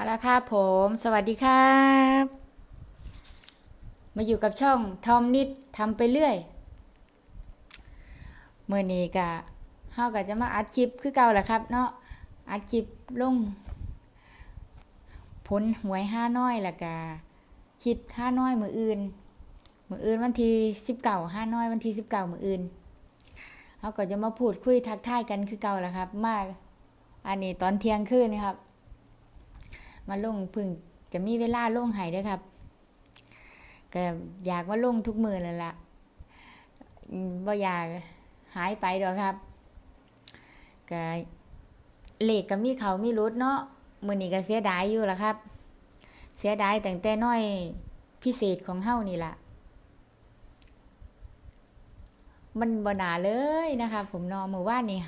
เอาละครับผม สวัสดีครับ มาอยู่กับช่องทอมนิดทำไปเรื่อยเมื่อนี้กะเฮาก็จะมาอัดคลิปคือเก่าแหละครับ เนาะอัดคลิปลงผลหวยห้าน้อยแล้วก็คิดห้าน้อยมืออื่น มืออื่นวันที่สิบเก้าห้าน้อยวันที่สิบเก้ามืออื่นเขาก็จะมาพูดคุยทักทายกันคือเก่าแหละครับ มาก อันนี้ตอนเที่ยงคืนนี่ครับ มาลงพึ่งจะมีเวลาลงใหายด้วยครับก็อยากว่าลงทุกมือแล้วล่ะบ่อยากหายไปดอกครับก็เหล็กกับมีเขามีรุดเนาะมือนี้ก็เสียดายอยู่ละครับ เสียดายแต่งแต่น้อยพิเศษของเฮานี่ล่ะมันบ่นาเลยนะคะ ผมนอนมือว่านนี่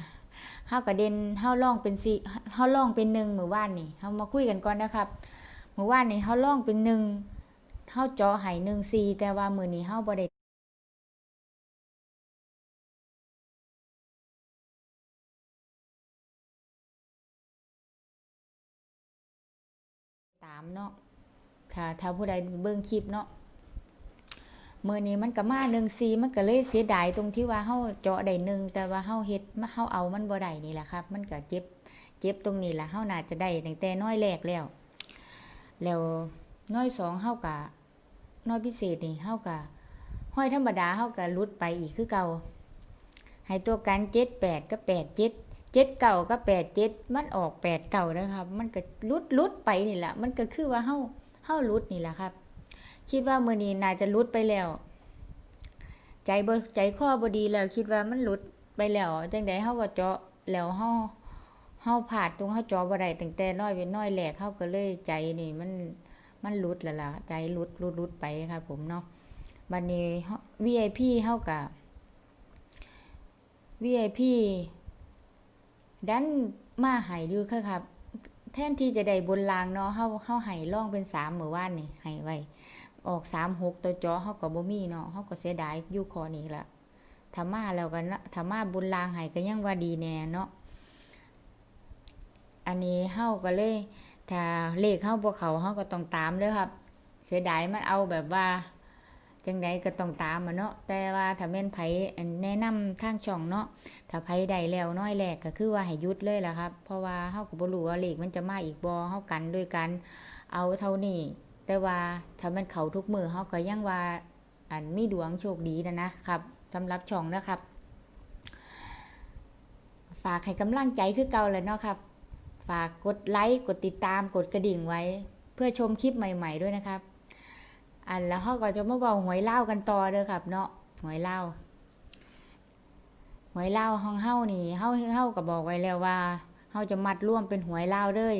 เฮากระเด็นเฮาล่องเป็นสี่เฮาล่องเป็นหนึ่งหมือว่านนี่เฮามาคุยกันก่อนนะครับหมือว่านนี่เฮาล่องเป็นหนึ่งเฮาจาะไห้หนึ่งสี่แต่ว่ามือนี้เฮาบ่ได้ตามเนาะค่ะถ้าผู้ใดเบิ่งคลิปเนาะ มื่อนี้มันก็มาหนึ่งซีมันก็เลยเสียดายตรงที่ว่าเฮาเจาะได้หนึ่งแต่ว่าเฮาเฮ็ดมาเฮาเอามันบ่ได้นี่แหละครับ มันก็เจ็บเจ็บตรงนี้แหละเฮาน่าจะได้ตั้งแต่น้อยแรกแล้ว แล้วน้อยสองเฮาก็น้อยพิเศษนี่เฮาก็ห้อยธรรมดาเฮาก็ลุดไปอีกคือเก่าให้ตัวกันเจ็ดแปดก็แปดเจ็ดเจ็ดเก่าก็แปดเจ็ดมันออกแปดเก่านะครับ มันก็ลุดลุดไปนี่แหละ มันก็คือว่าเฮาเฮาลุดนี่แหละครับ คิดว่ามือนี้น่าจะลุดไปแล้ว ใจบใจข้อบดีแล้ว คิดว่ามันลุดไปแล้วจังไดเฮาก็เจาะแล้วเฮาเฮาพลาดตรงเฮาเจาะบ่ได้ตั้งแต่น้อยเป็นน้อยแหลกเฮาก็เลยใจนี่มันมันลุดแล้วล่ะ ใจลุดลุดลุดไปครับผมเนาะบัดนี้ VIP เฮาก็ VIP ดันมาให้ดูค่ะครับ แทนที่จะได้บนรางเนาะเฮาเฮาให้ร่องเป็น3มื้อวานนี่ให้ไว้ ออกสามหกตัวจอเขาก็บ่มีเนาะเขาก็เสียดายอยู่คอนี้ละถ้ามาแล้วกันถ้ามาบุญลางให้ก็ยังว่าดีแน่เนาะอันนี้เฮาก็เลย ถ้าเลขเฮาบ่เขาเฮาก็ต้องตามเด้อครับ เสียดายมันเอาแบบว่าจังใดก็ต้องตามอะเนาะแต่ว่าถ้าแม่นไผแนะนำทางช่องเนาะถ้าไผได้แล้วน้อยแรกก็คือว่าให้หยุดเลยล่ะครับ เพราะว่าเฮาก็บ่รู้ว่าเลขมันจะมาอีกบ่เฮากันด้วยกันเอาเท่านี้ แต่ว่าถ้ามันเขาทุกมือเขาก็ยังว่าอันมีดวงโชคดีนะนะครับสำหรับช่องนะครับ ฝากให้กำลังใจคือเก่าเลยเนาะครับ ฝากกดไลค์กดติดตามกดกระดิ่งไว้ เพื่อชมคลิปใหม่ ๆด้วยนะครับ อันแล้วเขาก็จะมาบอกหวยเล่ากันต่อเด้อครับ เนาะหวยเล่าหวยเล่าห้องเฮานี่เฮาเฮาก็บอกไว้แล้วว่าเฮาจะมัดร่วมเป็นหวยเล่าเลย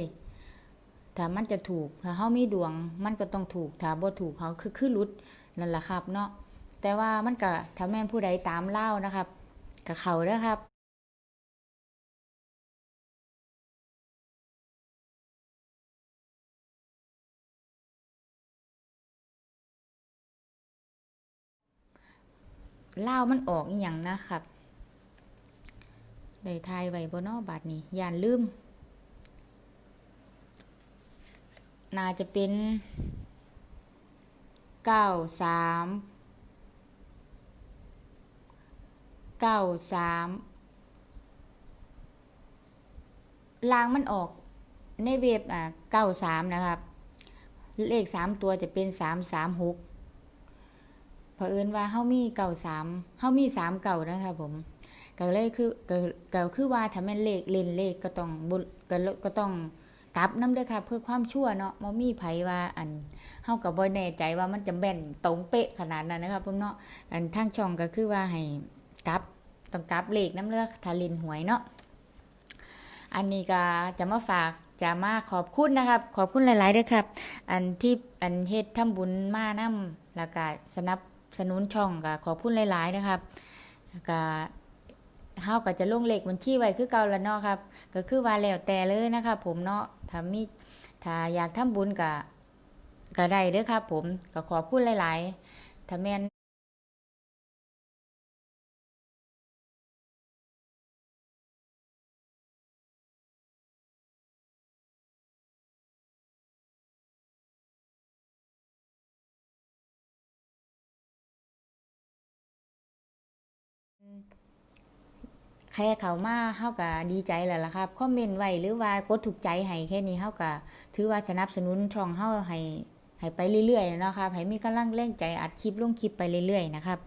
ถ้ามันจะถูกถ้าเฮามีดวง มันก็ต้องถูกถ้าบ่ถูกเขาคือคือหลุดนั่นแหละครับเนาะแต่ว่ามันก็ถ้าแม่นผู้ใดตามเล่านะครับกับเขาเด้อครับเล่ามันออกอหย่างนะครับได้ทายไว้บนนอบาทนี้ย่านลืม น่าจะเป็นเก้าสามเก้าสามลางมันออกในเว็บอะเก้าสามนะครับ เลขสามตัวจะเป็นสามสามหกเผอิญว่าเฮามีเก้าสามเฮามีสามเก่านะครับผมก็เลยคือก็ก็คือว่าถ้าแม่นเลขเล่นเลขก็ต้องบุก็ก็ต้อง กลับนำเด้อค่ะ เพื่อความชั่วเนาะบ่มีไผว่าอันเฮาก็บ่แน่ใจว่ามันจะแม่นตรงเป๊ะขนาดนั้นนะครับผมเนาะอันทางช่องก็คือว่าให้กลับต้องกลับเลขนำเด้อถ้าล่นหวยเนาะอันนี้ก็จะมาฝากจะมาขอบคุณนะครับ ขอบคุณหลายๆเด้อครับ อันที่อันเฮ็ดทำบุญมานํแล้วก็สนับสนุนช่องก็ขอบคุณหลาย ๆ นะครับก็เฮาก็จะลงเลขบัญชีไว้คือเก่าแล้วเนาะครับ ก็คือว่าแล้วแต่เลยนะครับผมเนาะ ถ้ามีถ้าอยากทำบุญก็ก็ได้เด้อครับผมก็ขอพูดหลาย ๆ ถ้าแม่น ใครเขามาเฮาก็ดีใจแล้วล่ะครับคอมเมนต์ไว้หรือว่ากดถูกใจให้แค่นี้เฮาก็ถือว่าสนับสนุนช่องเฮาให้ให้ไปเรื่อยๆนะครับให้มีกำลังแรงใจอัดคลิปลงคลิปไปเรื่อยๆนะครับ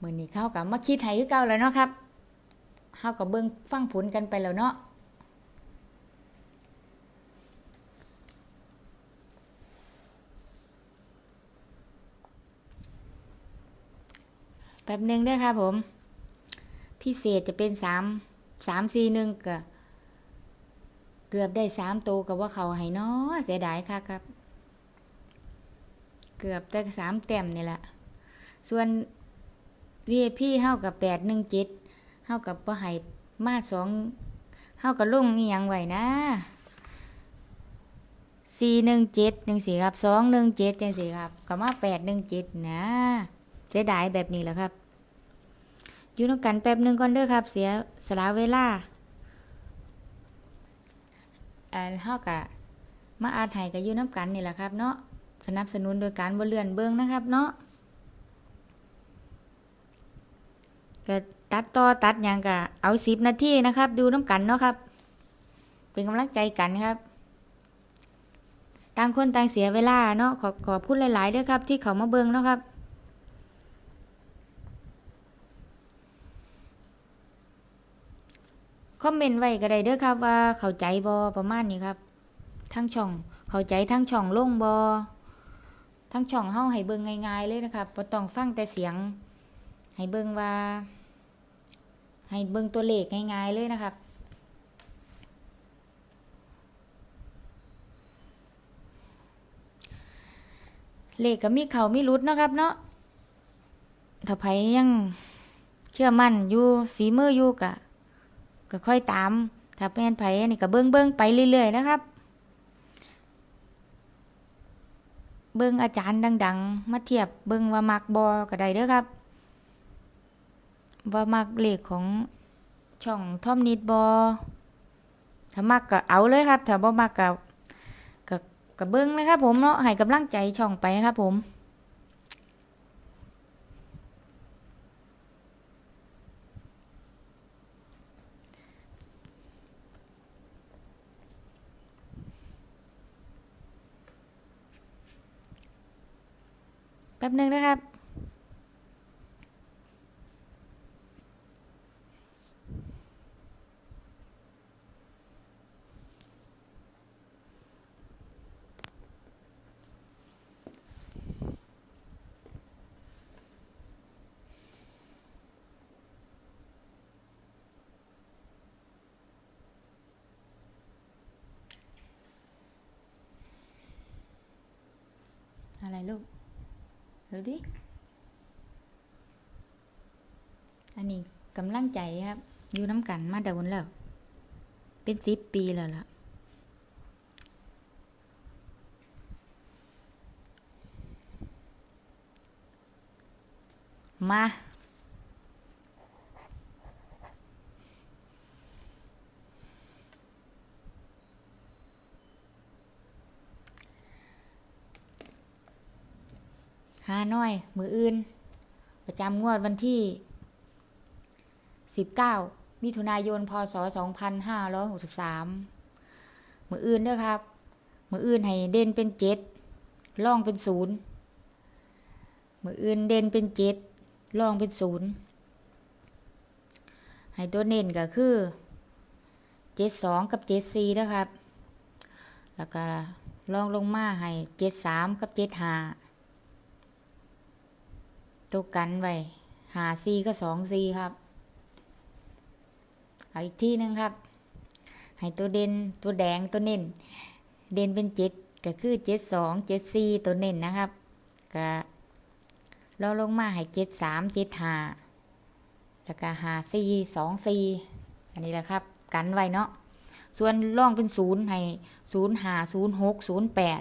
มื้อนี้เข้าก็มาคิดให้คือเก่าแล้วเนาะครับเฮาก็เบิ่งฟังผลกันไปแล้วเนาะแป๊บหนึ่งด้วยครับผม พิเศษจะเป็นสามสามสี่หนึ่งก็เกือบได้สามตัวกับว่าเขาให้นาะเสียดายค่ะครับ เกือบแต่สามแต้มนี่แหละส่วน VIP เฮากับแปดหนึ่งเจ็ดเฮากับว่าให้มาสองเฮากับลุงนี่ยังไหวนะสี่หนึ่งเจ็ดจังสี่ครับสองหนึ่งเจ็ดจังสี่ครับกับมาแปดหนึ่งเจ็ดนะเสียดายแบบนี้แหละครับ อยู่น้ำกันแป๊บหนึ่งก่อนเด้อครับ เสียสละเวลาอ่าเฮากะมาอาไทยกับยู่น้ำกันนี่แหละครับ เนาะสนับสนุนโดยการบ่เลือนเบิ้งนะครับ เนาะก็ตัดต่อตัดยังกะเอาสิบนาทีนะครับ ดูน้ำกันเนาะครับ เป็นกำลังใจกันครับต่างคนต่างเสียเวลาเนาะขอขอพูดหลายๆเด้อครับ ที่เขามาเบิ้งเนาะครับ คอมเมนต์ไว้ก็ได้เด้อครับว่าเข้าใจบอประมาณนี้ครับ ทั้งช่องเข้าใจทั้งช่องลงบอทั้งช่องเฮาให้เบิ่งง่ายๆเลยนะครับบ่ต้องฟังแต่เสียง ให้เบิ่งว่า ให้เบิ่งตัวเลขง่ายๆเลยนะครับเลขก็มีเขามีรุดเนาะครับ เนาะถ้าไผยังเชื่อมั่นอยู่ฝีมืออยู่กะ ก็ค่อยตาม ถ้าเป็นไผนนี้ก็เบิ้งเบิ้งไปเรื่อย ๆ นะครับ เบิ้งอาจารย์ดัง ๆ มาเทียบเบิ้งว่ามักบอก็ได้เด้อครับ ว่ามักเลขของช่องทอมนิดบอถ้ามักก็เอาเลยครับ ถ้าบ่มักก็ก็ก็เบิ้งนะครับ ผมเนาะให้กำลังใจช่องไปนะครับผม ป๊บหนึ่งนะครับ อะไรลูก ดูดิ อันนี้กำลังใจครับ อยู่น้ำกันมาเดินแล้ว เป็นสิบปีแล้วล่ะมา หาน้อย มืออื่น ประจำงวดวันที่ 19 มิถุนายน พศ 2563 มืออื่นเด้อครับ มืออื่นให้เด่นเป็นเจ็ดล่องเป็นศูนย์มืออื่นเด่นเป็นเจ็ดล่องเป็นศูนย์ให้ตัวเน้นก็คือเจ็ดสองกับเจ็ดสี่นะครับ แล้วก็ลองลงมาให้เจ็ดสามกับเจ็ดห้า ตัวกันไว้หาซีก็สองซีครับเอาอีกที่หนึ่งครับ ให้ตัวเด่นตัวแดงตัวเน้น เด่นเป็นเจ็ดก็คือเจ็ดสองเจ็ดซีตัวเน้นนะครับก็เราลงมาให้เจ็ดสามเจ็ดหาแล้วก็หาซีสองซีอันนี้แหละครับ กันไว้เนาะส่วนล่องเป็นศูนย์ให้ศูนย์หาศูนย์หกศูนย์แปด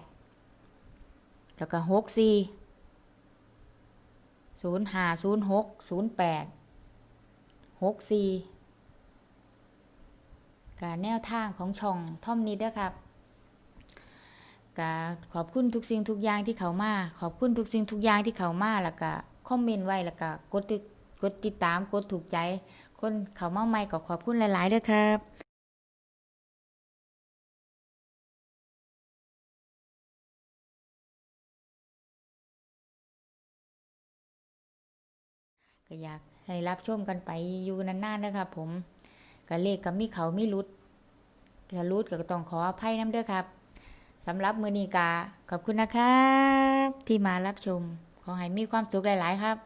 แล้วก็หกซี ศูนย์ห้าศูนย์หกศูนย์แปดหกสี่การแนวทางของช่องท่อมนี้ด้วยครับกาขอบคุณทุกสิ่งทุกอย่างที่เขามา ขอบคุณทุกสิ่งทุกอย่างที่เขามาแล้วก็คอมเมนต์ไว้แล้วก็กดติดกดติดตามกดถูกใจ คนเขามาใหม่ก็ขอบคุณหลายๆเด้อครับ ก็อยากให้รับชมกันไปอยู่นานๆนะครับผมก็เลขกับมีเขามีรุดถ้ารุดก็ต้องขออภัยน้ำเด้อครับสำหรับมือนีกาขอบคุณนะครับ ที่มารับชม ขอให้มีความสุขหลาย ๆ ครับ